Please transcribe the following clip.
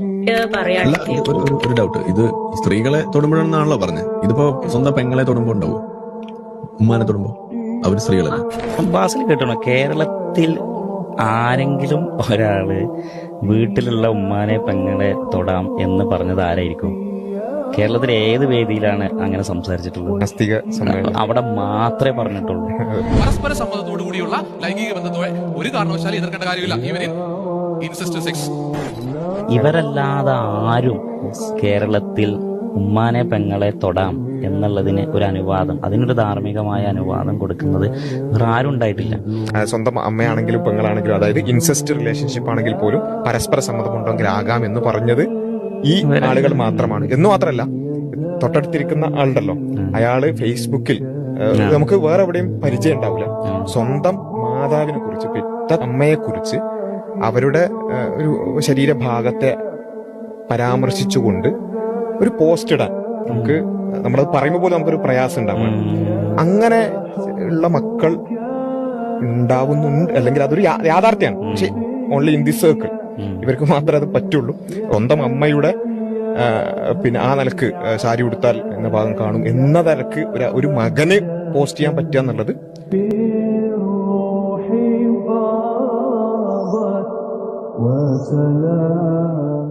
അല്ല ഒരു ഒരു- ഡൗട്ട് ഇത് സ്ത്രീകളെ തൊടുമ്പോഴാണെന്നാണല്ലോ പറഞ്ഞത് ഇതിപ്പോ സ്വന്തം പെങ്ങളെ തൊടുമ്പോ ഉണ്ടാവും. ഉമ്മാനെ തൊടുമ്പോ. അവർ സ്ത്രീകളല്ല? ബാസിൽ കേട്ടോ കേരളത്തിൽ ആരെങ്കിലും ഒരാൾ വീട്ടിലുള്ള ഉമ്മാനെ പെങ്ങളെ തൊടാം എന്ന് പറഞ്ഞത് ആരായിരിക്കും? കേരളത്തിലെ ഏത് വേദിയിലാണ് അങ്ങനെ സംസാരിച്ചിട്ടുള്ളത്? അവിടെ മാത്രമേ പറഞ്ഞിട്ടുള്ളൂ. പരസ്പര സമ്മതത്തോടു കൂടിയുള്ള ലൈംഗിക ബന്ധത്തോടെ ഒരു കാരണവശാലും എതിർക്കേണ്ട കാര്യമില്ല. ഇവരിൽ ഇവരല്ലാതെ ആരും കേരളത്തിൽ ഉമ്മാനെ പെങ്ങളെ തൊടാം എന്നുള്ളതിന് ഒരു അനുവാദം അതിനൊരു ധാർമ്മികമായ അനുവാദം കൊടുക്കുന്നത് വേറെ ആരും ഉണ്ടായിട്ടില്ല. സ്വന്തം അമ്മയാണെങ്കിലും പെങ്ങളാണെങ്കിലും അതായത് ഇൻസെസ്റ്റ് റിലേഷൻഷിപ്പ് ആണെങ്കിൽ പോലും പരസ്പര സമ്മതം ഉണ്ടെങ്കിൽ ആകാം എന്ന് പറഞ്ഞത് ഈ ആളുകൾ മാത്രമാണ്. എന്ന് മാത്രമല്ല തൊട്ടടുത്തിരിക്കുന്ന ആളുണ്ടല്ലോ അയാൾ ഫേസ്ബുക്കിൽ നമുക്ക് വേറെ എവിടെയും പരിചയം ഉണ്ടാവില്ല. സ്വന്തം മാതാവിനെ കുറിച്ച് പെറ്റ അമ്മയെ കുറിച്ച് അവരുടെ ഒരു ശരീരഭാഗത്തെ പരാമർശിച്ചുകൊണ്ട് ഒരു പോസ്റ്റ് ഇടാൻ നമുക്ക് നമ്മളത് പറയുമ്പോൾ പോലും നമുക്കൊരു പ്രയാസം ഉണ്ടാവും അങ്ങനെ ഉള്ള മക്കൾ ഉണ്ടാവുന്നുണ്ട് അല്ലെങ്കിൽ അതൊരു യാഥാർത്ഥ്യമാണ്. പക്ഷെ ഓൺലി ഇൻ ദി സർക്കിൾ ഇവർക്ക് മാത്രമേ അത് പറ്റുള്ളൂ. സ്വന്തം അമ്മയുടെ പിന്നെ ആ നിലയ്ക്ക് സാരി ഉടുത്താൽ എന്ന ഭാഗം കാണും എന്ന നിലയ്ക്ക് ഒരു മകന് പോസ്റ്റ് ചെയ്യാൻ പറ്റുക എന്നുള്ളത് وسلام.